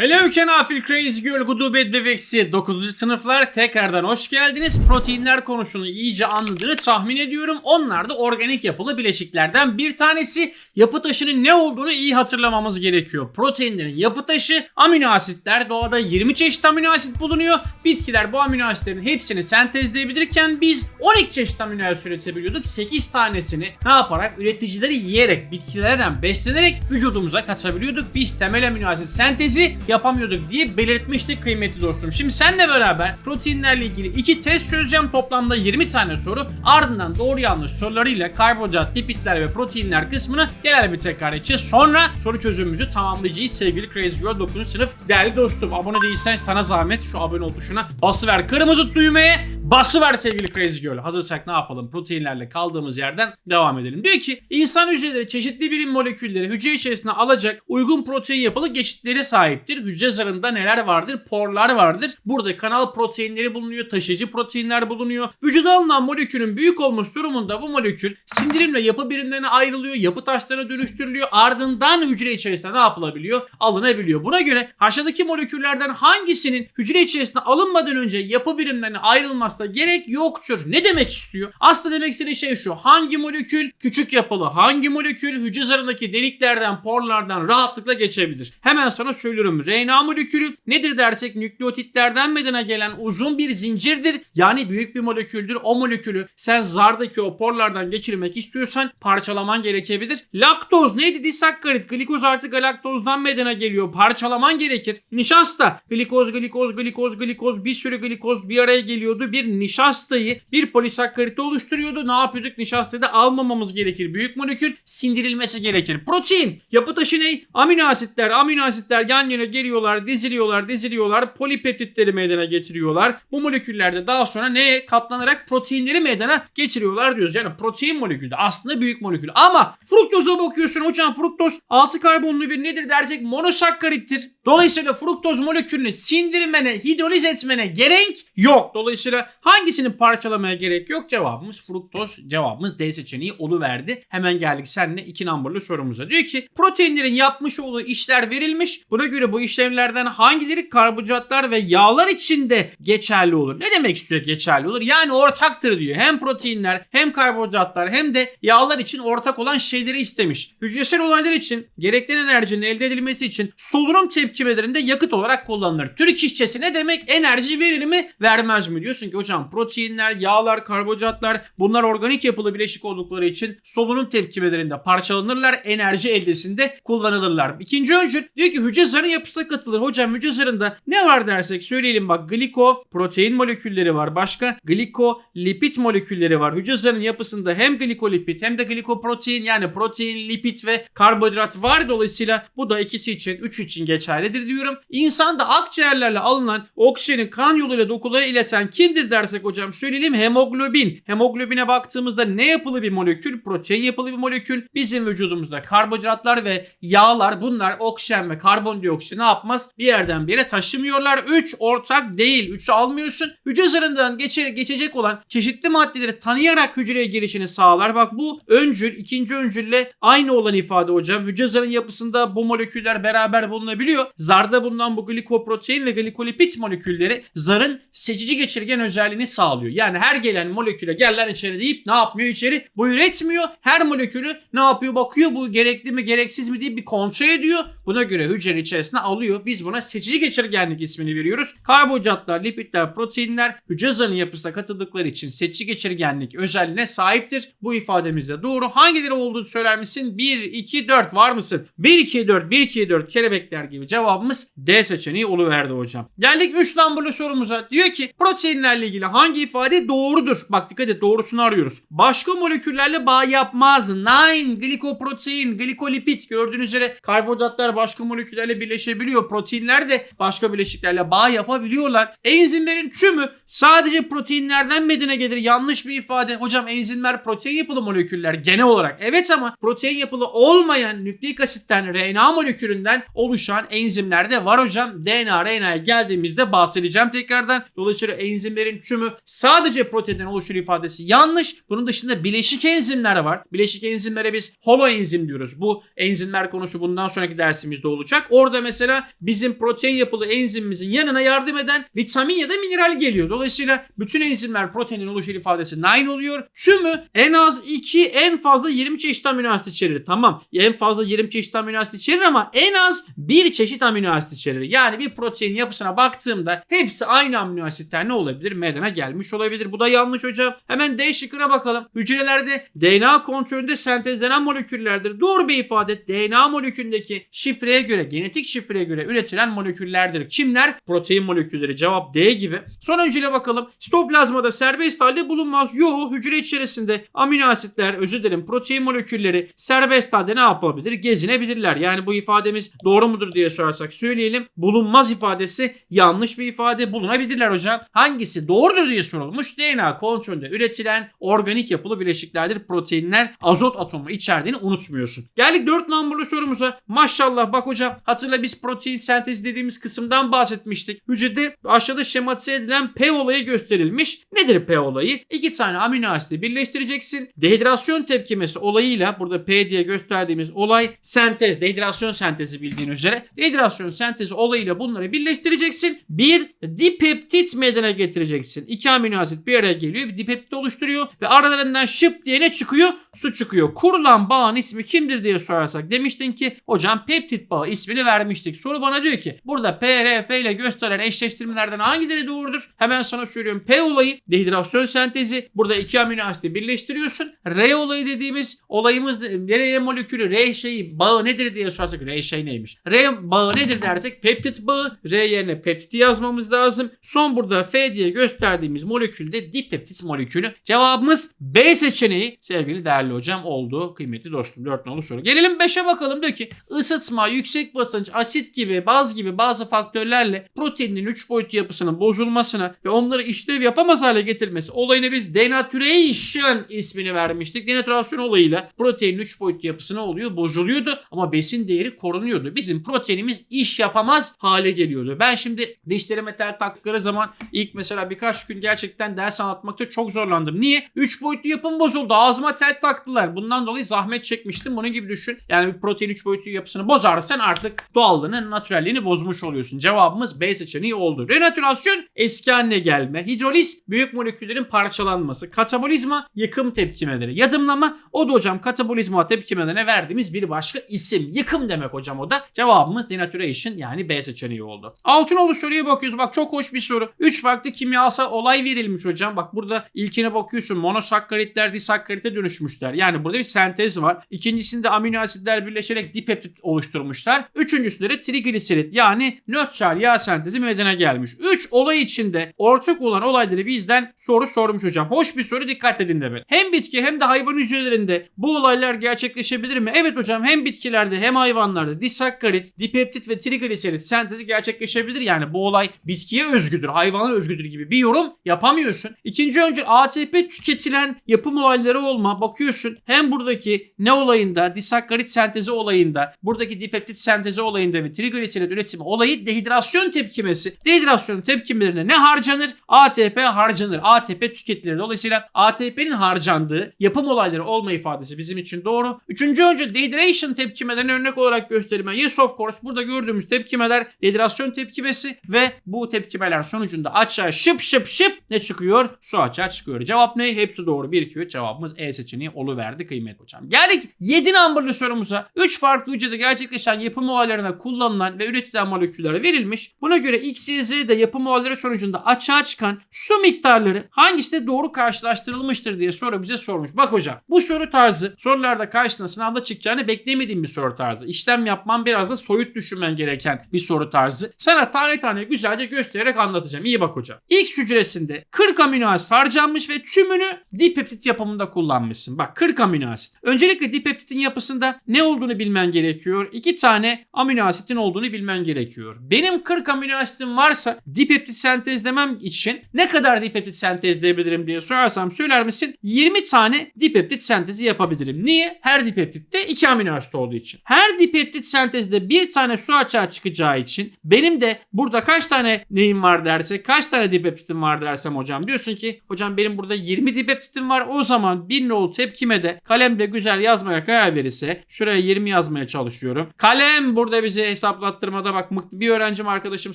Hello Kenafil Crazy Girl Gudubet Bebeksi 9. sınıflar tekrardan hoş geldiniz. Proteinler konusunu iyice anladığını tahmin ediyorum. Onlar da organik yapılı bileşiklerden bir tanesi. Yapı taşının ne olduğunu iyi hatırlamamız gerekiyor. Proteinlerin yapı taşı amino asitler. Doğada 20 çeşit amino asit bulunuyor. Bitkiler bu amino asitlerin hepsini sentezleyebilirken biz 12 çeşit amino asit üretebiliyorduk. 8 tanesini ne yaparak üreticileri yiyerek bitkilerden beslenerek vücudumuza katabiliyorduk. Biz temel amino asit sentezi yapamıyorduk diye belirtmiştik kıymetli dostum. Şimdi seninle beraber proteinlerle ilgili iki test çözeceğim. Toplamda 20 tane soru. Ardından doğru yanlış sorularıyla karbonhidrat, lipidler ve proteinler kısmını genel bir tekrar edeceğiz. Sonra soru çözümümüzü tamamlayacağız sevgili Crazy Girl 9. sınıf. Değerli dostum abone değilsen sana zahmet şu abone ol tuşuna basıver. Kırmızı düğmeye basıver sevgili Crazy Girl. Hazırsak ne yapalım? Proteinlerle kaldığımız yerden devam edelim. Diyor ki insan hücreleri çeşitli birim molekülleri hücre içerisine alacak uygun protein yapılı geçitlere sahiptir. Hücre zarında neler vardır? Porlar vardır. Burada kanal proteinleri bulunuyor, taşıyıcı proteinler bulunuyor. Vücuda alınan molekülün büyük olması durumunda bu molekül sindirimle yapı birimlerine ayrılıyor, yapı taşlarına dönüştürülüyor. Ardından hücre içerisinde ne yapılabiliyor? Alınabiliyor. Buna göre aşağıdaki moleküllerden hangisinin hücre içerisine alınmadan önce yapı birimlerine ayrılmasına gerek yoktur. Ne demek istiyor? Aslında demek istediği şey şu. Hangi molekül küçük yapılı, hangi molekül hücre zarındaki deliklerden, porlardan rahatlıkla geçebilir? Hemen sana söylüyorum. RNA molekülü nedir dersek nükleotitlerden meydana gelen uzun bir zincirdir. Yani büyük bir moleküldür. O molekülü sen zardaki o porlardan geçirmek istiyorsan parçalaman gerekebilir. Laktoz neydi? Disakkarit. Glikoz artı galaktozdan meydana geliyor. Parçalaman gerekir. Nişasta. Glikoz, glikoz, glikoz, glikoz bir sürü glikoz bir araya geliyordu. Bir nişastayı bir polisakkariti oluşturuyordu. Ne yapıyorduk? Nişastayı da almamamız gerekir. Büyük molekül sindirilmesi gerekir. Protein. Yapı taşı ne? Amino asitler. Amino asitler yan yana geliyorlar, diziliyorlar, diziliyorlar. Polipeptitleri meydana getiriyorlar. Bu moleküller de daha sonra neye katlanarak proteinleri meydana getiriyorlar diyoruz. Yani protein molekülü aslında büyük molekül. Ama fruktoza bakıyorsun hocam fruktoz 6 karbonlu bir nedir dersek monosakkarittir. Dolayısıyla fruktoz molekülünü sindirmene, hidroliz etmene gerek yok. Dolayısıyla hangisini parçalamaya gerek yok? Cevabımız fruktoz. Cevabımız D seçeneği oluverdi. Hemen geldik seninle 2 numaralı sorumuza. Diyor ki proteinlerin yapmış olduğu işler verilmiş. Buna göre bu işlemlerden hangileri karbonhidratlar ve yağlar içinde geçerli olur? Ne demek istiyor geçerli olur? Yani ortaktır diyor. Hem proteinler hem karbonhidratlar hem de yağlar için ortak olan şeyleri istemiş. Hücresel olaylar için gerekli enerjinin elde edilmesi için solunum tepkimelerinde yakıt olarak kullanılır. Türk işçesi ne demek? Enerji verir mi vermez mi? Diyorsun ki hocam proteinler, yağlar, karbonhidratlar bunlar organik yapılı bileşik oldukları için solunum tepkimelerinde parçalanırlar. Enerji eldesinde kullanılırlar. İkinci öncül diyor ki hücre zarı yapısına katılır. Hocam zarında ne var dersek söyleyelim bak gliko protein molekülleri var. Başka gliko lipid molekülleri var. Hücre zarının yapısında hem glikolipid hem de glikoprotein yani protein, lipid ve karbonhidrat var. Dolayısıyla bu da ikisi için, üç için geçerlidir diyorum. İnsanda akciğerlerle alınan oksijeni kan yoluyla dokulara ileten kimdir dersek hocam söyleyelim hemoglobin. Hemoglobine baktığımızda ne yapılı bir molekül? Protein yapılı bir molekül. Bizim vücudumuzda karbonhidratlar ve yağlar bunlar oksijen ve karbondioksit ne yapmaz? Bir yerden bir yere taşımıyorlar. 3 ortak değil. 3'ü almıyorsun. Hücre zarından geçe, geçecek olan çeşitli maddeleri tanıyarak hücreye girişini sağlar. Bak bu öncül, ikinci öncülle aynı olan ifade hocam. Hücre zarın yapısında bu moleküller beraber bulunabiliyor. Zarda bulunan bu glikoprotein ve glikolipid molekülleri zarın seçici geçirgen özelliğini sağlıyor. Yani her gelen moleküle gel lan içeri deyip ne yapmıyor içeri? Bu üretmiyor. Her molekülü ne yapıyor? Bakıyor bu gerekli mi gereksiz mi diye bir kontrol ediyor. Buna göre hücrenin içerisine alıyor. Biz buna seçici geçirgenlik ismini veriyoruz. Karbonhidratlar, lipidler, proteinler hücre zarının yapısına katıldıkları için seçici geçirgenlik özelliğine sahiptir. Bu ifademiz de doğru. Hangileri olduğunu söyler misin? 1, 2, 4 var mısın? 1, 2, 4, 1, 2, 4 kelebekler gibi cevabımız D seçeneği oluverdi hocam. Geldik 3 numaralı sorumuza. Diyor ki proteinlerle ilgili hangi ifade doğrudur? Bak dikkat et doğrusunu arıyoruz. Başka moleküllerle bağ yapmaz. Nine, glikoprotein, glikolipid gördüğünüz üzere karbonhidratlar başka moleküllerle birleşebiliyor. Proteinler de başka bileşiklerle bağ yapabiliyorlar. Enzimlerin tümü sadece proteinlerden meydana gelir. Yanlış bir ifade. Hocam enzimler protein yapılı moleküller genel olarak. Evet ama protein yapılı olmayan nükleik asitten RNA molekülünden oluşan enzimler de var hocam. DNA, RNA'ya geldiğimizde bahsedeceğim tekrardan. Dolayısıyla enzimlerin tümü sadece proteinden oluşur ifadesi yanlış. Bunun dışında bileşik enzimler var. Bileşik enzimlere biz holoenzim diyoruz. Bu enzimler konusu bundan sonraki ders dersimizde olacak. Orada mesela bizim protein yapılı enzimimizin yanına yardım eden vitamin ya da mineral geliyor. Dolayısıyla bütün enzimler proteinin oluşur ifadesi 9 oluyor. Tümü en az 2 en fazla 20 çeşit amino asit içerir. Tamam en fazla 20 çeşit amino asit içerir ama en az bir çeşit amino asit içerir. Yani bir protein yapısına baktığımda hepsi aynı amino asitler ne olabilir? Meydana gelmiş olabilir. Bu da yanlış hocam. Hemen D şıkkına bakalım. Hücrelerde DNA kontrolünde sentezlenen moleküllerdir. Doğru bir ifade. DNA molekülündeki şifreye göre, genetik şifreye göre üretilen moleküllerdir. Kimler? Protein molekülleri. Cevap D gibi. Son öncüle bakalım. Sitoplazmada serbest halde bulunmaz. Yo hücre içerisinde amino asitler, özür dilerim protein molekülleri serbest halde ne yapabilir? Gezinebilirler. Yani bu ifademiz doğru mudur diye sorarsak söyleyelim. Bulunmaz ifadesi yanlış bir ifade. Bulunabilirler hocam. Hangisi doğrudur diye sorulmuş. DNA kontrolünde üretilen organik yapılı bileşiklerdir. Proteinler azot atomu içerdiğini unutmuyorsun. Geldik 4 numaralı sorumuza. Maşallah bak hocam hatırla biz protein sentezi dediğimiz kısımdan bahsetmiştik. Hücrede aşağıda şematize edilen P olayı gösterilmiş. Nedir P olayı? İki tane amino asidi birleştireceksin. Dehidrasyon tepkimesi olayıyla burada P diye gösterdiğimiz olay sentez, dehidrasyon sentezi bildiğin üzere. Dehidrasyon sentezi olayıyla bunları birleştireceksin. Bir dipeptit meydana getireceksin. İki amino asit bir araya geliyor. Bir dipeptit oluşturuyor ve aralarından şıp diye ne çıkıyor? Su çıkıyor. Kurulan bağın ismi kimdir diye sorarsak demiştin ki hocam peptit bağı ismini vermiştik. Soru bana diyor ki burada P, R, F ile gösteren eşleştirmelerden hangileri doğrudur? Hemen sana söylüyorum. P olayı dehidrasyon sentezi. Burada iki amino asiti birleştiriyorsun. R olayı dediğimiz olayımız R molekülü R şeyi bağı nedir diye sorarsak R şey neymiş? R bağı nedir dersek peptit bağı. R yerine peptiti yazmamız lazım. Son burada F diye gösterdiğimiz molekül de dipeptit molekülü. Cevabımız B seçeneği sevgili değerli hocam oldu. Kıymetli dostum 4 nolu soru. Gelelim 5'e bakalım diyor ki ısıtma, yüksek basınç, asit gibi baz gibi bazı faktörlerle proteinin 3 boyutlu yapısının bozulmasına ve onları işlev yapamaz hale getirmesi olayına biz denaturation ismini vermiştik. Denaturation olayıyla proteinin 3 boyutlu yapısı ne oluyor? Bozuluyordu ama besin değeri korunuyordu. Bizim proteinimiz iş yapamaz hale geliyordu. Ben şimdi dişlerime tel taktıkları zaman ilk mesela birkaç gün gerçekten ders anlatmakta çok zorlandım. Niye? 3 boyutlu yapım bozuldu. Ağzıma tel taktılar. Bundan dolayı zahmet çekmiştim. Bunun gibi düşün. Yani bir protein 3 boyutlu yapısını bozarsan artık doğallığını, natürelliğini bozmuş oluyorsun. Cevabımız B seçeneği oldu. Renatürasyon eski haline gelme. Hidroliz büyük moleküllerin parçalanması. Katabolizma yıkım tepkimeleri. Yadımlama o da hocam katabolizma tepkimelerine verdiğimiz bir başka isim. Yıkım demek hocam o da. Cevabımız denaturation yani B seçeneği oldu. Altınoğlu soruya bakıyoruz. Bak çok hoş bir soru. 3 farklı kimyasal olay verilmiş hocam. Bak burada ilkine bakıyorsun. Monosakkaritler disakkarite dönüşmüşler. Yani burada bir sentez var. İkincisinde amino asitler birleşerek dipeptit oluşturmuşlar. Üçüncüsünde de trigliserit yani nötral yağ sentezi meydana gelmiş. 3 olay içinde ortak olan olayları bizden soru sormuş hocam. Hoş bir soru dikkat edin de ben. Hem bitki hem de hayvan hücrelerinde bu olaylar gerçekleşebilir mi? Evet hocam hem bitkilerde hem hayvanlarda disakkarit, dipeptit ve trigliserit sentezi gerçekleşebilir. Yani bu olay bitkiye özgüdür, hayvana özgüdür gibi bir yorum yapamıyorsun. İkinci önce ATP tüketilen yapım olayları olma bakıyorsun. Hem buradaki ne olayında disakkarit sentezi olayında buradaki dipeptit sentezi olayında ve trigliserit üretimi olayı dehidrasyon tepkimesi. Dehidrasyon tepkimelerine ne harcanır? ATP harcanır. ATP tüketilir. Dolayısıyla ATP'nin harcandığı yapım olayları olma ifadesi bizim için doğru. Üçüncü önce dehydration tepkimelerine örnek olarak gösterime. Yes of course burada gördüğümüz tepkimeler dehidrasyon tepkimesi ve bu tepkimeler sonucunda açığa şıp şıp şıp ne çıkıyor? Su açığa çıkıyor. Cevap ne? Hepsi doğru. 1 2 3 cevabımız E seçeneği oluverdi kıymetli hocam. Geldik 7 numaralı sorumuza. 3 farklı hücrede gerçekleşen yapım olaylarına kullanılan ve üretilen moleküller verilmiş. Buna göre X, Y, Z'de yapım olayları sonucunda açığa çıkan su miktarları hangisi de doğru karşılaştırılmıştır diye soru bize sormuş. Bak hocam bu soru tarzı sorularda karşısına sınavda çıkacağını beklemediğim bir soru tarzı. İşlem yapman biraz da soyut düşünmen gereken bir soru tarzı. Sana tane tane güzelce göstererek anlatacağım. İyi bak hocam. X hücresinde 40 amino asit harcanmış ve tümünü dipeptit yapımında kullanmışsın. Bak 40 amino asit. Öncelikle dipeptitin yapısında ne olduğunu bilmen gerekiyor. 2 tane amino asitin olduğunu bilmen gerekiyor. Benim 40 amino asitim varsa dipeptit sentezlemem için ne kadar dipeptit sentezleyebilirim diye sorarsam söyler misin? 20 tane dipeptit sentezi yapabilirim. Niye? Her dipeptitte 2 amino asit olduğu için. Her dipeptit sentezde bir tane su açığa çıkacağı için benim de burada kaç tane neyim var derse kaç tane dipeptitim var dersem hocam diyorsun ki hocam benim burada 20 dipeptitim var o zaman bir nol tepkime de kalemde güzel yazmaya karar verirse şuraya 20 yazmaya çalışıyorum. Kalem burada bize hesaplattırmada bak bir öğrencim arkadaşım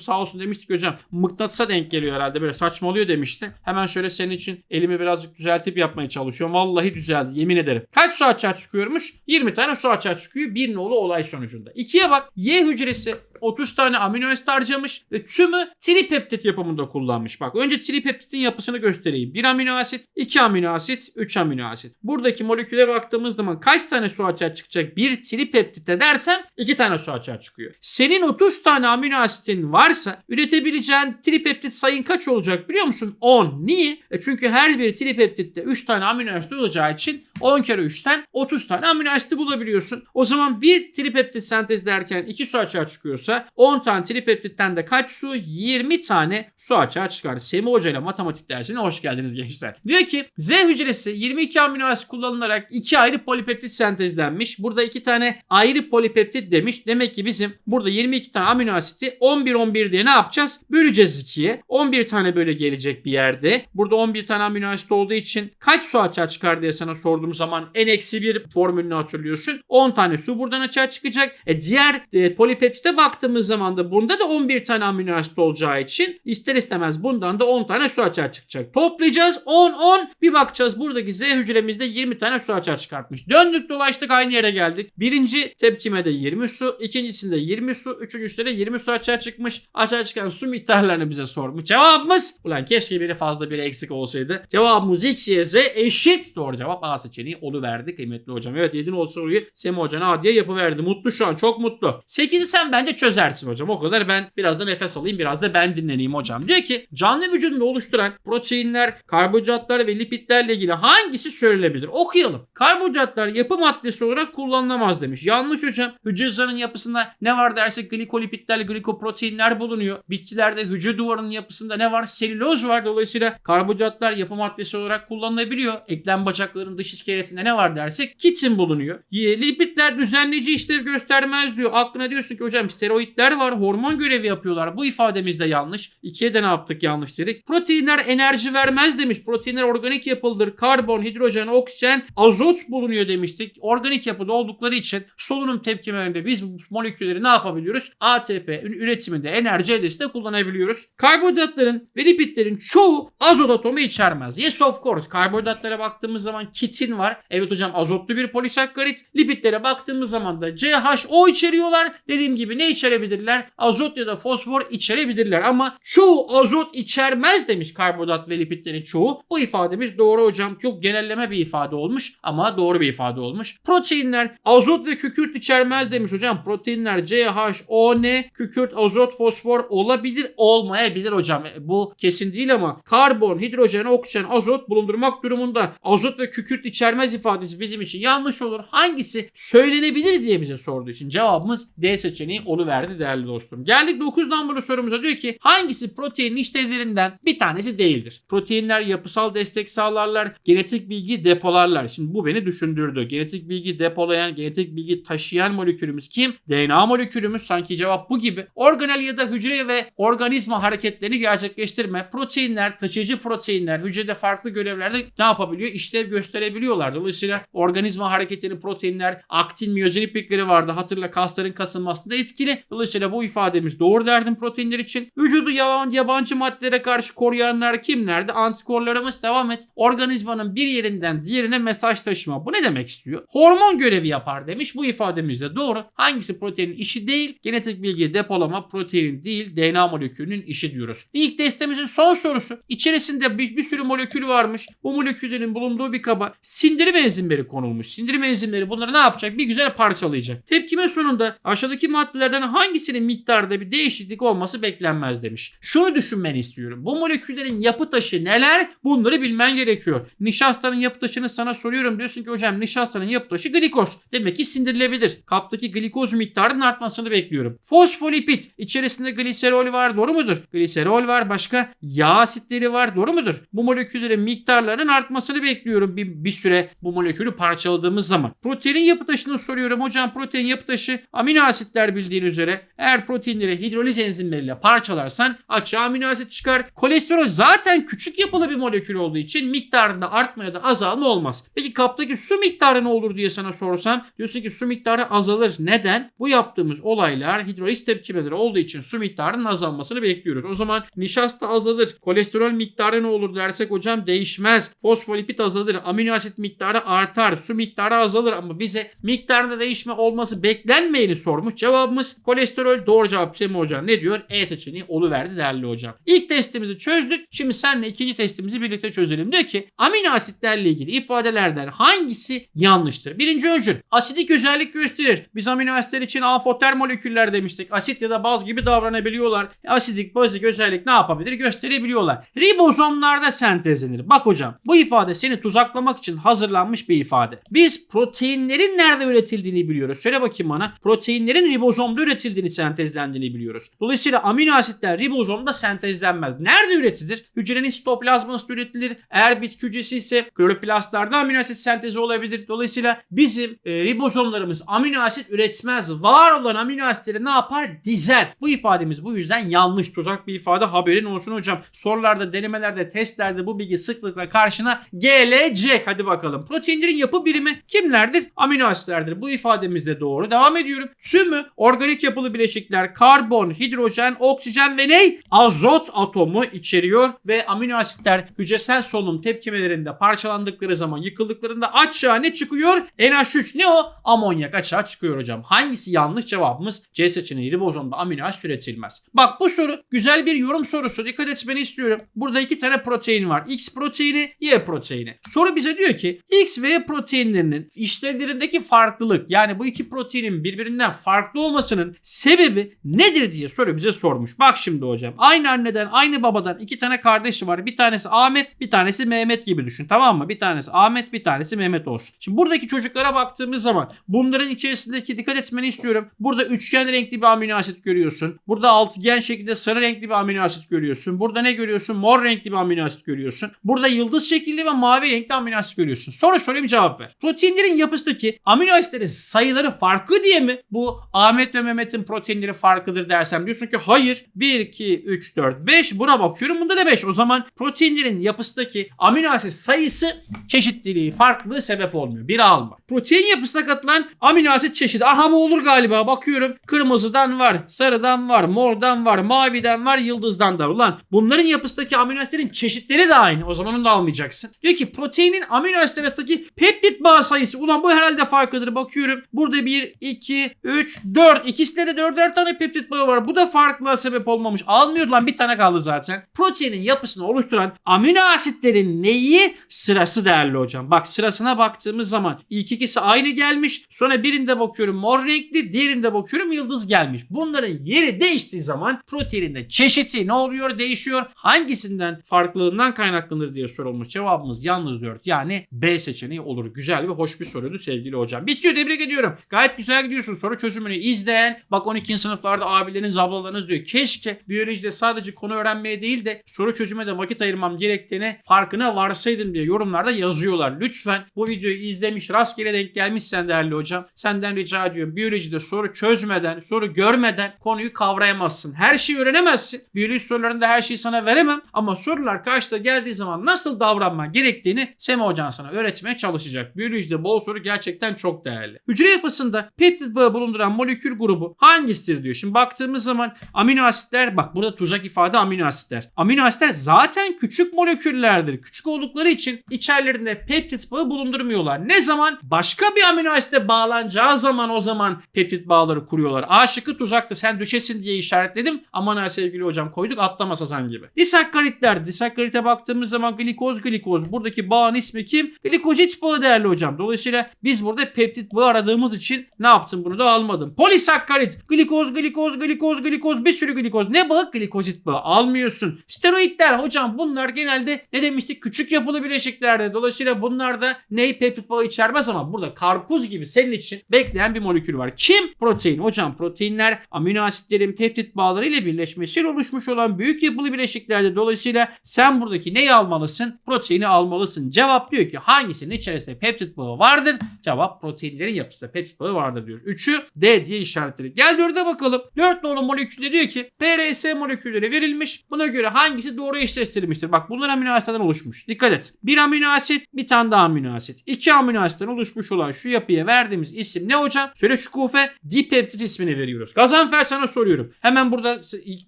sağ olsun demiştik hocam. Mıknatısa denk geliyor herhalde böyle saçmalıyor demişti. Hemen şöyle senin için elimi birazcık düzeltip yapmaya çalışıyorum. Vallahi düzeldi yemin ederim. Kaç su açığa çıkıyormuş? 20 tane su açığa çıkıyor bir nolu olay sonucunda. İkiye bak Y hücresi 30 tane amino asit harcamış ve tümü tripeptit yapımında kullanmış. Bak önce tripeptitin yapısını göstereyim. 1 amino asit, 2 amino asit, 3 amino asit. Buradaki moleküle baktığımız zaman kaç tane su açığa çıkacak bir tripeptite dersem 2 tane su açığa çıkıyor. Senin 30 tane amino asitin varsa üretebileceğin tripeptit sayın kaç olacak biliyor musun? 10. Niye? E çünkü her bir tripeptitte 3 tane amino asit olacağı için 10 kere 3'ten 30 tane amino asiti bulabiliyorsun. O zaman bir tripeptit sentezlerken 2 su açığa çıkıyorsa 10 tane tripeptitten de kaç su? 20 tane su açığa çıkar. Semih Hoca ile matematik dersine hoş geldiniz gençler. Diyor ki Z hücresi 22 amino asit kullanılarak 2 ayrı polipeptit sentezlenmiş. Burada 2 tane ayrı polipeptit demiş. Demek ki bizim burada 22 tane amino asiti 11-11 diye ne yapacağız? Böleceğiz 2'ye. 11 tane böyle gelecek bir yerde. Burada 11 tane amino asit olduğu için kaç su açığa çıkar diye sana sorduğum zaman n-1 formülünü hatırlıyorsun. 10 tane su buradan açığa çıkacak. E diğer e, polipeptite baktığımız zaman da bunda da 11 tane amino asit olacağı için ister istemez bundan da 10 tane su açığa çıkacak. Toplayacağız 10 10 bir bakacağız buradaki Z hücremizde 20 tane su açığa çıkartmış. Döndük dolaştık aynı yere geldik. Birinci tepkime de 20 su, ikincisinde 20 su, üçüncüsünde de 20 su açığa çıkmış. Açığa çıkan su miktarlarını bize sormuş. Cevabımız ulan keşke biri fazla biri eksik olsaydı. Cevabımız X, Y, Z eşit. Doğru cevap A seçeneği oluverdi kıymetli hocam. Evet yedin o soruyu Semih Hoca A diye yapıverdi. Mutlu şu an çok mutlu. 8'i sen bence çözersin hocam. O kadar ben biraz da nefes alayım biraz da ben dinleneyim hocam. Diyor ki canlı vücudunda oluşturan proteinler, karbonhidratlar ve lipidlerle ilgili hangisi söylenebilir? Okuyalım. Karbonhidratlar yapı maddesi olarak kullanılamaz demiş. Yanlış hocam. Hücre yapısında ne var dersek glikolipidler, glikoproteinler bulunuyor. Bitkilerde hücre duvarının yapısında ne var? Selüloz var. Dolayısıyla karbonhidratlar yapı maddesi olarak kullanılabiliyor. Eklem bacakların dış iskeletinde ne var dersek kitin bulunuyor. Lipidler düzenleyici işlev göstermez diyor. Aklına diyorsun ki hocam steroidler var. Hormon görevi yapıyorlar. Bu ifademiz de yanlış. İkiye de ne yaptık yanlış dedik. Proteinler enerji vermez demiş. Proteinler organik yapılıdır. Karbon, hidrojen, oksijen, azot bulunuyor demiştik. Organik yapıda oldukları için solunum tepkimelerinde biz bu molekülleri ne yapabiliyoruz? ATP üretiminde enerji elde de kullanabiliyoruz. Karbonhidratların ve lipidlerin çoğu azot atomu içermez. Yes of course. Karbonhidratlara baktığımız zaman kitin var. Evet hocam azotlu bir polisakkarit. Lipidlere baktığımız zaman da CHO içeriyorlar. Dediğim gibi ne içerebilirler? Azot ya da fosfor içerebilirler ama çoğu azot içermez demiş karbonhidrat ve lipidlerin çoğu. Bu ifademiz doğru hocam. Çok genelleme bir ifade olmuş ama doğru bir ifade olmuş. Proteinler azot ve kükürt içermez demiş hocam. Proteinler CHO, N, kükürt, azot, fosfor olabilir, olmayabilir hocam. E, Bu kesin değil ama karbon, hidrojen, oksijen, azot bulundurmak durumunda azot ve kükürt içermez ifadesi bizim için yanlış olur. Hangisi söylenebilir diye bize sorduğu için cevabımız D seçeneği oluverdi değerli dostum. Geldik 9 numaralı sorumuza diyor ki hangisi proteinin işlevlerinden bir tanesi değildir? Proteinler yapısal destek sağlarlar, genetik bilgi depolarlar. Şimdi bu beni düşündürdü. Genetik bilgi depolayan, genetik bilgi taşıyan molekülümüz kim? DNA molekülümüz sanki cevap bu gibi. Organel ya da hücre ve organizma hareketlerini gerçekleştirme. Proteinler, taşıyıcı proteinler hücrede farklı görevlerde ne yapabiliyor? İşlev gösterebiliyorlar. Dolayısıyla organizma hareketleri proteinler, aktin, miyosin iplikleri vardı. Hatırla kasların kasılmasında etkili. Dolayısıyla bu ifademiz doğru derdim proteinler için. Vücudu yaban, yabancı maddelere karşı koruyanlar kimlerdi? Antikorlarımız devam et. Organizmanın bir yerinden diğerine mesaj taşıma. Bu ne demek istiyor? Hormon görevi yapar demiş. Bu ifademiz de doğru. Hangisi proteinin işi değil? Genetik bilgi depolama protein değil DNA molekülünün işi diyoruz. İlk testimizin son sorusu. İçerisinde bir, bir sürü molekül varmış. Bu moleküllerin bulunduğu bir kaba sindirim enzimleri konulmuş. Sindirim enzimleri bunları ne yapacak? Bir güzel parçalayacak. Tepkime sonunda aşağıdaki maddelerden hangisinin miktarda bir değişiklik olması beklenmez demiş. Şunu düşünmeni istiyorum. Bu moleküllerin yapı taşı neler? Bunları bilmen gerekiyor. Nişastanın yapı taşını sana soruyorum. Diyorsun ki hocam nişastanın yapı taşı glikoz. Demek ki sindirilebilir. Kaptaki glikoz miktarının artmasını bekliyorum. Fosfolipid içerisinde gliserol var. Doğru mudur? Gliserol var. Başka yağ asitleri var. Doğru mudur? Bu moleküllerin miktarlarının artmasını bekliyorum bir, bir süre bu molekülü parçaladığımız zaman. Proteinin yapı taşını soruyorum. Hocam protein yapı taşı amino asitler bildiğin üzere üzere eğer proteinleri hidroliz enzimleriyle parçalarsan açığa amino asit çıkar. Kolesterol zaten küçük yapılı bir molekül olduğu için miktarında artma ya da azalma olmaz. Peki kaptaki su miktarı ne olur diye sana sorsam diyorsun ki su miktarı azalır. Neden? Bu yaptığımız olaylar hidroliz tepkimeleri olduğu için su miktarının azalmasını bekliyoruz. O zaman nişasta azalır. Kolesterol miktarı ne olur dersek hocam değişmez. Fosfolipid azalır. Amino asit miktarı artar. Su miktarı azalır ama bize miktarda değişme olması beklenmeyeni sormuş. Cevabımız kolesterol doğru cevap Semih hocam. Ne diyor? E seçeneği oluverdi değerli hocam. İlk testimizi çözdük. Şimdi seninle ikinci testimizi birlikte çözelim. Diyor ki amino asitlerle ilgili ifadelerden hangisi yanlıştır? Birinci öncül. Asidik özellik gösterir. Biz amino asitler için afoter moleküller demiştik. Asit ya da baz gibi davranabiliyorlar. Asidik, bazik özellik ne yapabilir? Gösterebiliyorlar. Ribozomlarda sentezlenir. Bak hocam bu ifade seni tuzaklamak için hazırlanmış bir ifade. Biz proteinlerin nerede üretildiğini biliyoruz. Söyle bakayım bana. Proteinlerin ribozomda üretildiğini, sentezlendiğini biliyoruz. Dolayısıyla amino asitler ribozomda sentezlenmez. Nerede üretilir? Hücrenin sitoplazmasında üretilir. Eğer bitki hücresi ise kloroplastlarda amino asit sentezi olabilir. Dolayısıyla bizim e, ribozomlarımız amino asit üretmez. Var olan amino asitleri ne yapar? Dizer. Bu ifademiz bu yüzden yanlış. Tuzak bir ifade haberin olsun hocam. Sorularda, denemelerde, testlerde bu bilgi sıklıkla karşına gelecek. Hadi bakalım. Proteinlerin yapı birimi kimlerdir? Amino asitlerdir. Bu ifademiz de doğru. Devam ediyorum. Tümü organik yapılı bileşikler karbon, hidrojen, oksijen ve ney? Azot atomu içeriyor ve amino asitler hücresel solunum tepkimelerinde parçalandıkları zaman yıkıldıklarında aşağı ne çıkıyor? NH3 ne o? Amonyak açığa çıkıyor hocam. Hangisi yanlış cevabımız? C seçeneği ribozomda amino asit üretilmez. Bak bu soru güzel bir yorum sorusu. Dikkat etmeni istiyorum. Burada iki tane protein var. X proteini, Y proteini. Soru bize diyor ki X ve Y proteinlerinin işlevlerindeki farklılık yani bu iki proteinin birbirinden farklı olmasının sebebi nedir diye soru bize sormuş. Bak şimdi hocam. Aynı anneden, aynı babadan iki tane kardeşi var. Bir tanesi Ahmet, bir tanesi Mehmet gibi düşün. Tamam mı? Bir tanesi Ahmet, bir tanesi Mehmet olsun. Şimdi buradaki çocuklara baktığımız zaman bunların içerisindeki dikkat etmeni istiyorum. Burada üçgen renkli bir amino asit görüyorsun. Burada altıgen şekilde sarı renkli bir amino asit görüyorsun. Burada ne görüyorsun? Mor renkli bir amino asit görüyorsun. Burada yıldız şekilli ve mavi renkli amino asit görüyorsun. Soru sorayım cevap ver. Proteinlerin yapısındaki amino asitlerin sayıları farklı diye mi bu Ahmet ve Mehmet'in proteinleri farklıdır dersem diyorsun ki hayır 1, 2, 3, 4, 5 buna bakıyorum bunda da 5. O zaman proteinlerin yapısındaki amino asit sayısı çeşitliliği farklılığı sebep olmuyor. Bir alma. Protein yapısına katılan amino asit çeşidi. Aha bu olur galiba bakıyorum. Kırmızıdan var, sarıdan var, mordan var, maviden var, yıldızdan da var. Ulan bunların yapısındaki amino asitlerin çeşitleri de aynı. O zaman onu da almayacaksın. Diyor ki proteinin amino asit arasındaki peptit bağ sayısı. Ulan bu herhalde farklıdır. Bakıyorum. Burada 1, 2, 3, 4. İkisinde de 4'er tane peptit bağı var. Bu da farklılığa sebep olmamış. Almıyor lan bir tane kaldı zaten. Proteinin yapısını oluşturan amino asitlerin neyi? Sırası değerli hocam. Bak sırasına baktığımız zaman ilk ikisi aynı gelmiş. Sonra birinde bakıyorum mor renkli. Diğerinde bakıyorum yıldız gelmiş. Bunların yeri değiştiği zaman proteinin çeşidi ne oluyor? Değişiyor. Hangisinden farklılığından kaynaklanır diye sorulmuş. Cevabımız yalnız 4. Yani B seçeneği olur. Güzel ve hoş bir soruydu sevgili hocam. Bitiyor tebrik ediyorum. Gayet güzel gidiyorsun. Soru çözümünü izleyen. Bak 12. sınıflarda abileriniz ablalarınız diyor. Keşke biyolojide sadece konu öğrenmeye değil de soru çözüme de vakit ayırmam gerektiğini farkına varsaydım diye yorumlarda yazıyorlar. Lütfen bu videoyu izlemiş rastgele denk gelmişsen değerli hocam. Senden rica ediyorum. Biyolojide soru çözmeden, soru görmeden konuyu kavrayamazsın. Her şeyi öğrenemezsin. Biyoloji sorularında her şeyi sana veremem ama sorular karşıda geldiği zaman nasıl davranman gerektiğini Sema Hocan sana öğretmeye çalışacak. Biyolojide bol soru gerçekten çok değerli. Hücre yapısında peptit bağı bulunduran molekül grubu hangisidir diyor. Şimdi baktığımız zaman amino asitler bak burada tuzak ifade amino asitler. Amino asitler zaten küçük moleküllerdir. Küçük oldukları için içerilerinde peptit bağı bulundurmuyorlar. Ne zaman? Başka bir amino asite bağlanacağı zaman o zaman peptit bağları kuruyorlar. A şıkkı tuzaktı sen düşesin diye işaretledim. Aman ha sevgili hocam koyduk atlama sazan gibi. Disakkaritler. Disakkarite baktığımız zaman glikoz glikoz. Buradaki bağın ismi kim? Glikozit bağı değerli hocam. Dolayısıyla biz burada peptit bağı aradığımız için ne yaptım bunu da almadım. Polisakkarit. Glikoz glikoz glikoz glikoz bir sürü glikoz. Ne bağı? Glikozit bağı. Almıyorsun. Steroidler hocam bunlar genelde ne demiştik? Küçük yapılı bileşiklerde. Dolayısıyla bunlar da ney peptit bağı içermez ama burada karpuz gibi senin için bekleyen bir molekül var. Kim? Protein. Hocam proteinler amino asitlerin peptit bağları ile birleşmesiyle oluşmuş olan büyük yapılı bileşiklerde. Dolayısıyla sen buradaki neyi almalısın? Proteini almalısın. Cevap diyor ki hangisinin içerisinde peptit bağı vardır? Cevap proteinlerin yapısında peptit bağı vardır diyoruz. Üçü D diye işaretledik. Asitleri. Gel 4'e bakalım. 4 nolu molekülde diyor ki PRS molekülleri verilmiş. Buna göre hangisi doğru eşleştirilmiştir? Bak bunlar amino asitlerden oluşmuş. Dikkat et. Bir amino asit, bir tane daha amino asit. İki amino asitten oluşmuş olan şu yapıya verdiğimiz isim ne hocam? Söyle şu kufe dipeptit ismini veriyoruz. Gazanfer sana soruyorum. Hemen burada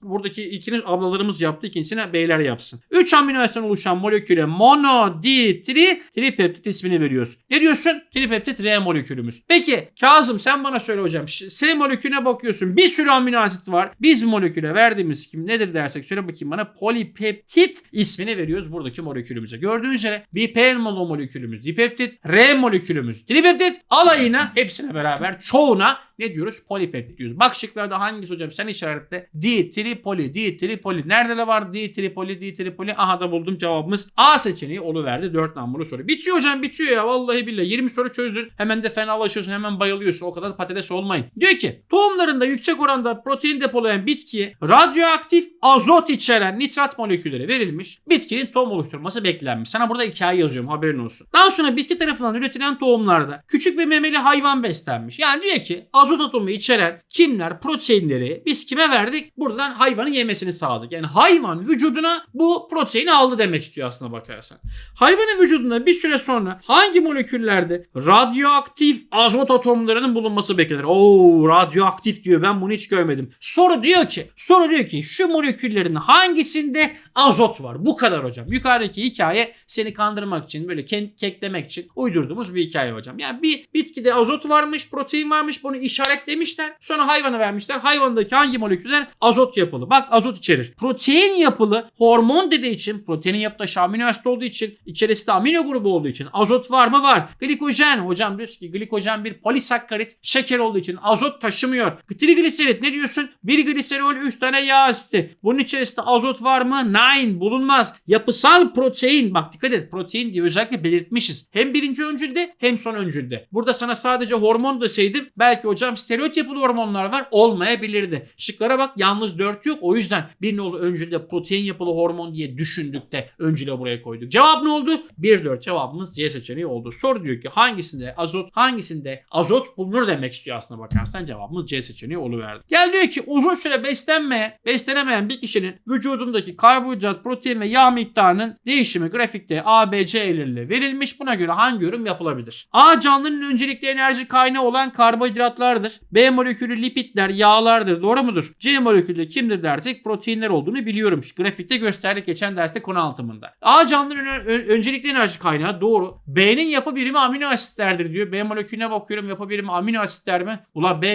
buradaki ilkini ablalarımız yaptı. ikincisine beyler yapsın. 3 amino asitten oluşan moleküle mono, di, tri, tripeptit ismini veriyoruz. Ne diyorsun? Tripeptit R molekülümüz. Peki Kazım sen bana söyle hocam. S molekülüne bakıyorsun. Bir sürü amino asit var. Biz moleküle verdiğimiz kim nedir dersek söyle bakayım bana. Polipeptit ismini veriyoruz buradaki molekülümüze. Gördüğünüz üzere mono molekülümüz, dipeptit, R molekülümüz, tripeptit alayına hepsine beraber çoğuna ne diyoruz? Polipeptit diyoruz. Bak şıklarda hangisi hocam? Sen işaretle. Di, tripoli, di, tripoli. Nerede de var di, tripoli, di, tripoli? Aha da buldum cevabımız. A seçeneği oluverdi. 4 numaralı soru. Bitiyor hocam bitiyor ya. Vallahi billahi. 20 soru çözdün. Hemen de fenalaşıyorsun. Hemen bayılıyorsun. O kadar patates olmayın. Diyor ki tohumlarında yüksek oranda protein depolayan bitkiye radyoaktif azot içeren nitrat molekülleri verilmiş. Bitkinin tohum oluşturması beklenmiş. Sana burada hikaye yazıyorum haberin olsun. Daha sonra bitki tarafından üretilen tohumlarda küçük bir memeli hayvan beslenmiş. Yani diyor ki azot atomu içeren kimler proteinleri biz kime verdik? Buradan hayvanın yemesini sağladık. Yani hayvan vücuduna bu proteini aldı demek istiyor aslına bakarsan. Hayvanın vücudunda bir süre sonra hangi moleküllerde radyoaktif azot atomlarının bulunması beklenir? Oo radyoaktif diyor ben bunu hiç görmedim. Soru diyor ki soru diyor ki şu moleküllerin hangisinde azot var? Bu kadar hocam. Yukarıdaki hikaye seni kandırmak için böyle kek- keklemek için uydurduğumuz bir hikaye hocam. Yani bir bitkide azot varmış, protein varmış bunu işaretlemişler. Sonra hayvana vermişler. Hayvandaki hangi moleküller azot yapılı? Bak azot içerir. Protein yapılı hormon dediği için proteinin yapıda amino asit olduğu için içerisinde amino grubu olduğu için azot var mı? Var. Glikojen hocam diyorsun ki glikojen bir polisakkarit şeker olduğu için azot taşımıyor. Trigliserit ne diyorsun? Bir gliserol 3 tane yağ asiti. Bunun içerisinde azot var mı? Nine bulunmaz. Yapısal protein bak dikkat et protein diye özellikle belirtmişiz. Hem birinci öncülde hem son öncülde. Burada sana sadece hormon deseydim belki hocam steroid yapılı hormonlar var olmayabilirdi. Şıklara bak yalnız 4 yok o yüzden bir nolu öncülde protein yapılı hormon diye düşündük de öncüle buraya koyduk. Cevap ne oldu? 1-4 cevabımız C seçeneği oldu. Soru diyor ki hangisinde azot hangisinde azot bulunur demek istiyor aslına bakarsan cevabımız C seçeneği oluverdi. Gel diyor ki uzun süre beslenmeyen, beslenemeyen bir kişinin vücudundaki karbonhidrat, protein ve yağ miktarının değişimi grafikte A, B, C ile verilmiş. Buna göre hangi yorum yapılabilir? A canlının öncelikli enerji kaynağı olan karbonhidratlardır. B molekülü lipidler, yağlardır. Doğru mudur? C molekülü kimdir dersek proteinler olduğunu biliyorum. Şu grafikte gösterdik geçen derste konu altımında. A canlının öncelikli enerji kaynağı doğru. B'nin yapı birimi amino asitlerdir diyor. B molekülüne bakıyorum yapı birimi amino asitler mi? Ulan B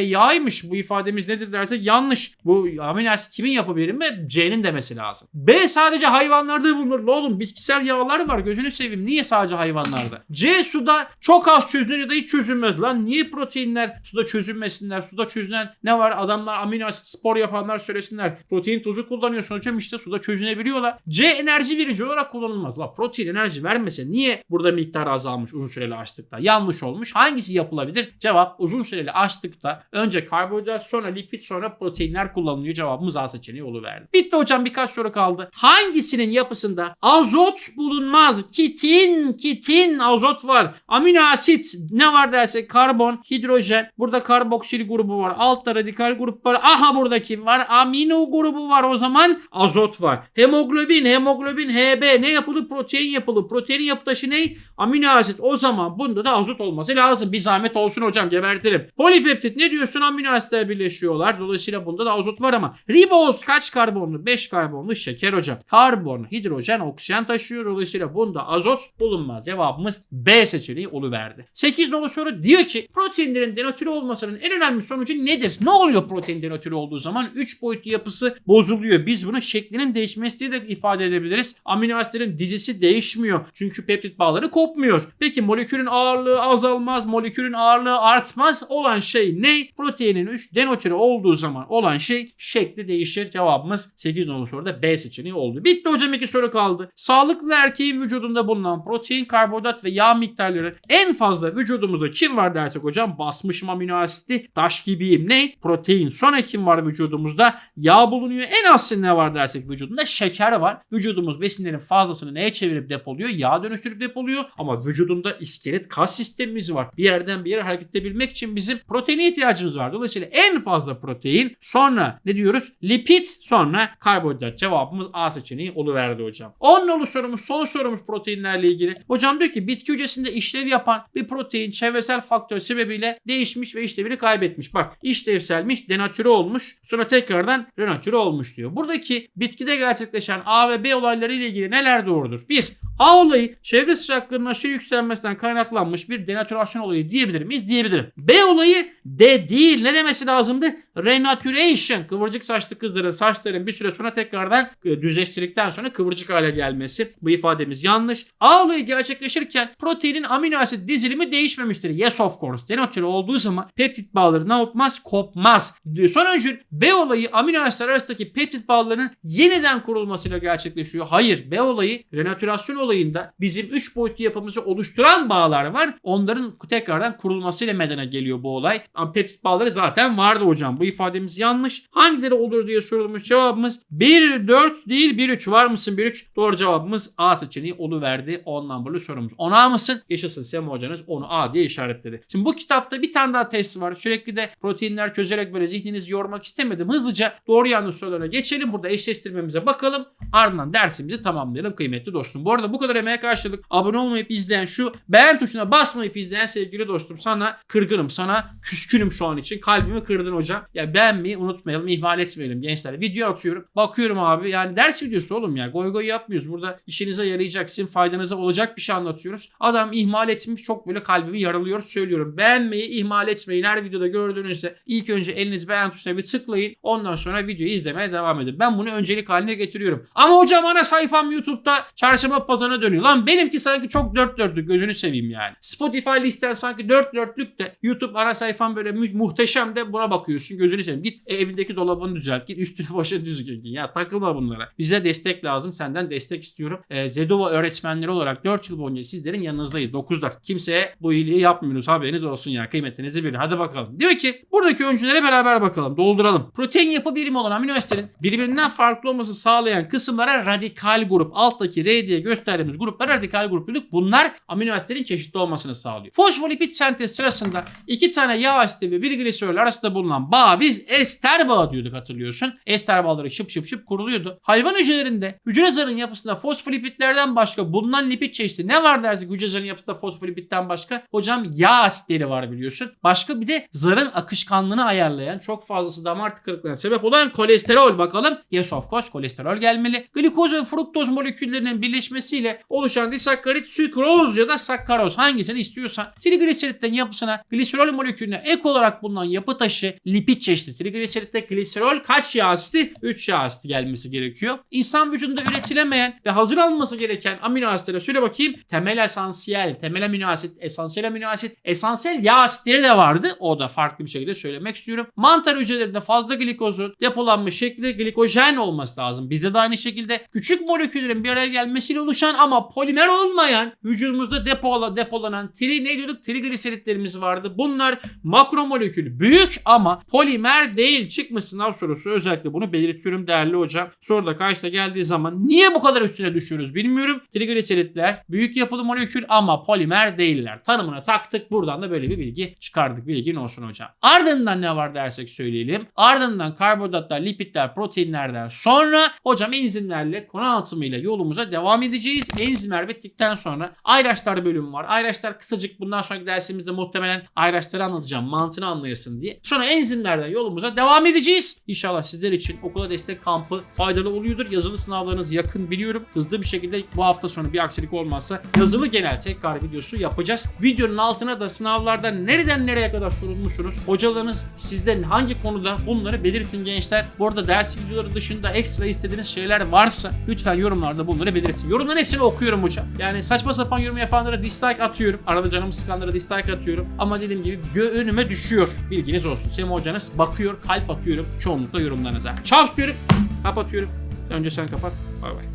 yağymış bu ifademiz nedir dersek yanlış. Bu amino asit kimin yapı birimi? C'nin demesi lazım. B sadece hayvanlarda bulunur. Oğlum bitkisel yağlar var gözünü seveyim. Niye sadece hayvanlarda? C suda çok az çözünür ya da hiç çözünmez. Lan niye proteinler suda çözünmesinler? Suda çözünen ne var? Adamlar amino asit spor yapanlar söylesinler. Protein tozu kullanıyorsun hocam işte suda çözünebiliyorlar. C enerji verici olarak kullanılmaz. La protein enerji vermese niye burada miktar azalmış uzun süreli açlıkta? Yanlış olmuş. Hangisi yapılabilir? Cevap uzun süreli açlıkta önce karbonhidrat sonra lipid sonra proteinler kullanılıyor. Cevabımız A seçeneği oluverdi. Bitti hocam birkaç soru kaldı. Hangisinin yapısında azot bulunmaz? Kitin, kitin azot var. Amino asit ne var dersek karbon, hidrojen. Burada karboksil grubu var. Altta radikal grup var. Aha burada kim var? Amino grubu var o zaman azot var. Hemoglobin, hemoglobin HB ne yapılı? Protein yapılı. Protein yapı taşı ne? Amino asit. O zaman bunda da azot olması lazım. Bir zahmet olsun hocam gebertirim. Polipeptit ne diyorsun? Amino asitler birleşiyorlar. Dolayısıyla bunda da azot var ama riboz kaç karbonlu? 5 karbonlu şeker hocam. Karbon, hidrojen, oksijen taşıyor. Dolayısıyla bunda azot bulunmaz. Cevabımız B seçeneği oluverdi. 8 nolu soru diyor ki proteinlerin denatürü olmasının en önemli sonucu nedir? Ne oluyor protein denatürü olduğu zaman? 3 boyutlu yapısı bozuluyor. Biz bunu şeklinin değişmesi diye de ifade edebiliriz. Amino asitlerin dizisi değişmiyor. Çünkü peptit bağları kopmuyor. Peki molekülün ağırlığı azalmaz, molekülün ağırlığı artmaz olan şey ne? Proteinin 3 denatürü olduğu zaman olan şey şekli değişir. Cevabımız 8 nolu soruda B seçeneği oldu. Bitti hocam iki soru kaldı. Sağlıklı erkeğin vücudunda bulunan protein, karbonhidrat ve yağ miktarları en fazla vücudumuzda kim var dersek hocam basmışım amino asiti taş gibiyim. Ne? Protein. Sonra kim var vücudumuzda? Yağ bulunuyor. En az ne var dersek vücudunda şeker var. Vücudumuz besinlerin fazlasını neye çevirip depoluyor? Yağ dönüştürüp depoluyor. Ama vücudunda iskelet kas sistemimiz var. Bir yerden bir yere hareket edebilmek için bizim proteine ihtiyacımız var. Dolayısıyla en fazla protein sonra ne diyoruz? Lipid sonra karbonhidrat. Cevabımız A seçeneği oluverdi hocam. 10 nolu sorumuz son sorumuz proteinlerle ilgili. Hocam diyor ki bitki hücresinde işlev yapan bir protein çevresel faktör sebebiyle değişmiş ve işlevini kaybetmiş. Bak işlevselmiş denatüre olmuş sonra tekrardan renatüre olmuş diyor. Buradaki bitkide gerçekleşen A ve B olayları ile ilgili neler doğrudur? 1. A olayı çevre sıcaklığının aşırı yükselmesinden kaynaklanmış bir denatürasyon olayı diyebilir miyiz? Diyebilirim. B olayı D değil. Ne demesi lazımdı? Renaturation. Kıvırcık saçlı kızların saçların bir süre sonra tekrardan e, düzleştirdikten sonra kıvırcık hale gelmesi. Bu ifademiz yanlış. A olayı gerçekleşirken proteinin amino asit dizilimi değişmemiştir. Yes of course. Denatüre olduğu zaman peptit bağları ne yapmaz? Kopmaz. Son öncül B olayı amino asitler arasındaki peptit bağlarının yeniden kurulmasıyla gerçekleşiyor. Hayır. B olayı renatürasyon olayında bizim 3 boyutlu yapımızı oluşturan bağlar var. Onların tekrardan kurulmasıyla meydana geliyor bu olay. Ama peptit bağları zaten vardı hocam. Bu ifademiz yanlış. Hangileri olur diye sorulmuş cevabımız 1 4 değil 1 3 var mısın 1 3? Doğru cevabımız A seçeneği oluverdi. 10 numaralı sorumuz. 10 A mısın? Yaşasın Sema hocanız onu A diye işaretledi. Şimdi bu kitapta bir tane daha test var. Sürekli de proteinler çözerek böyle zihninizi yormak istemedim. Hızlıca doğru yanlış sorulara geçelim. Burada eşleştirmemize bakalım. Ardından dersimizi tamamlayalım kıymetli dostum. Bu arada bu kadar emeğe karşılık abone olmayıp izleyen şu beğen tuşuna basmayıp izleyen sevgili dostum sana kırgınım. Sana küskünüm şu an için. Kalbimi kırdın hocam. Ya beğenmeyi unutmayalım. ihmal etmeyelim gençler. Video atıyorum. Bakıyorum abi. Yani ders videosu oğlum ya. Goy goy yapmıyoruz. Burada işinize yarayacak, sizin faydanıza olacak bir şey anlatıyoruz. Adam ihmal etmiş. Çok böyle kalbimi yaralıyor. Söylüyorum. Beğenmeyi ihmal etmeyin. Her videoda gördüğünüzde ilk önce eliniz beğen tuşuna bir tıklayın. Ondan sonra videoyu izlemeye devam edin. Ben bunu öncelik haline getiriyorum. Ama hocam ana sayfam YouTube'da çarşamba pazarına dönüyor. Lan benimki sanki çok dört dörtlük gözünü seveyim yani. Spotify listen sanki dört dörtlük de YouTube ana sayfam böyle mu- muhteşem de buna bakıyorsun gözünü seveyim. Git evindeki dolabını düzelt. Git üstünü başını düzgün giy. Ya takılma bunlara. Bize destek lazım. Senden destek istiyorum. Ee, Zedova öğretmenleri olarak 4 yıl boyunca sizlerin yanınızdayız. 9'da. Kimseye bu iyiliği yapmıyoruz. Haberiniz olsun ya. Kıymetinizi bilin. Hadi bakalım. Diyor ki buradaki öncülere beraber bakalım. Dolduralım. Protein yapı birimi olan amino asitlerin birbirinden farklı olması sağlayan kısımlara radikal grup. Alttaki R diye gösterdiğimiz gruplara radikal grup dedik. Bunlar amino asitlerin çeşitli olmasını sağlıyor. Fosfolipid sentez sırasında iki tane yağ asidi ve bir gliserol arasında bulunan bağ biz ester bağı diyorduk hatırlıyorsun. Ester bağları şıp şıp şıp kuruluyordu. Hayvan hücrelerinde hücre zarın yapısında fosfolipidlerden başka bulunan lipid çeşidi ne var dersek hücre zarın yapısında fosfolipidden başka? Hocam yağ asitleri var biliyorsun. Başka bir de zarın akışkanlığını ayarlayan çok fazlası damar tıkanıklığına sebep olan kolesterol bakalım. Yes of course kolesterol gelmeli. Glikoz ve fruktoz moleküllerinin birleşmesiyle oluşan disakkarit sükroz ya da sakkaroz hangisini istiyorsan. Trigliseritten yapısına gliserol molekülüne ek olarak bulunan yapı taşı lipid çeşidi. Trigliseritte gliserol kaç yağ asidi? 3 yağ asidi gelmesi gerekiyor. İnsan vücudunda üretilemeyen ve hazır alınması gereken amino asitlere söyle bakayım. Temel esansiyel, temel amino asit, esansiyel amino asit, esansiyel yağ asitleri de vardı. O da farklı bir şekilde söylemek istiyorum. Mantar hücrelerinde fazla glikozun depolanmış şekli glikojen olması lazım. Bizde de aynı şekilde küçük moleküllerin bir araya gelmesiyle oluşan ama polimer olmayan vücudumuzda depola, depolanan tri ne diyorduk? Trigliseritlerimiz vardı. Bunlar makromolekül büyük ama polimer değil. Çıkmış sınav sorusu özellikle bunu belirtiyorum değerli hocam. Soruda karşıda geldiği zaman niye bu kadar üstüne düşüyoruz bilmiyorum. Trigliseritler büyük yapılı molekül ama polimer değiller. Tanımına taktık. Buradan da böyle bir bilgi çıkardık. Bilgin olsun hocam. Ardından ne var dersek söyleyelim. Ardından karbonhidratlar, lipidler, proteinlerden sonra hocam enzimlerle konu anlatımıyla yolumuza devam edeceğiz. Enzimler bittikten sonra ayraçlar bölümü var. Ayraçlar kısacık bundan sonraki dersimizde muhtemelen ayraçları anlatacağım. Mantığını anlayasın diye. Sonra enzimlerden yolumuza devam edeceğiz. İnşallah sizler için okula destek kampı faydalı oluyordur. Yazılı sınavlarınız yakın biliyorum. Hızlı bir şekilde bu hafta sonu bir aksilik olmazsa yazılı genel tekrar videosu yapacağız. Videonun altına da sınavlarda nereden nereye kadar sorulmuşsunuz? Hocalarınız sizden hangi konuda bunları belirtin gençler. Bu arada ders videoları dışında ekstra istediğiniz şeyler varsa lütfen yorumlarda bunları belirtin. Yorumların hepsini okuyorum hocam. Yani saçma sapan yorum yapanlara dislike atıyorum. Arada canımı sıkanlara dislike atıyorum. Ama dediğim gibi önüme düşüyor. Bilginiz olsun. Sema hocanız bakıyor, kalp atıyorum çoğunlukla yorumlarınıza. Çaps diyorum, kapatıyorum. Önce sen kapat. Bay bay.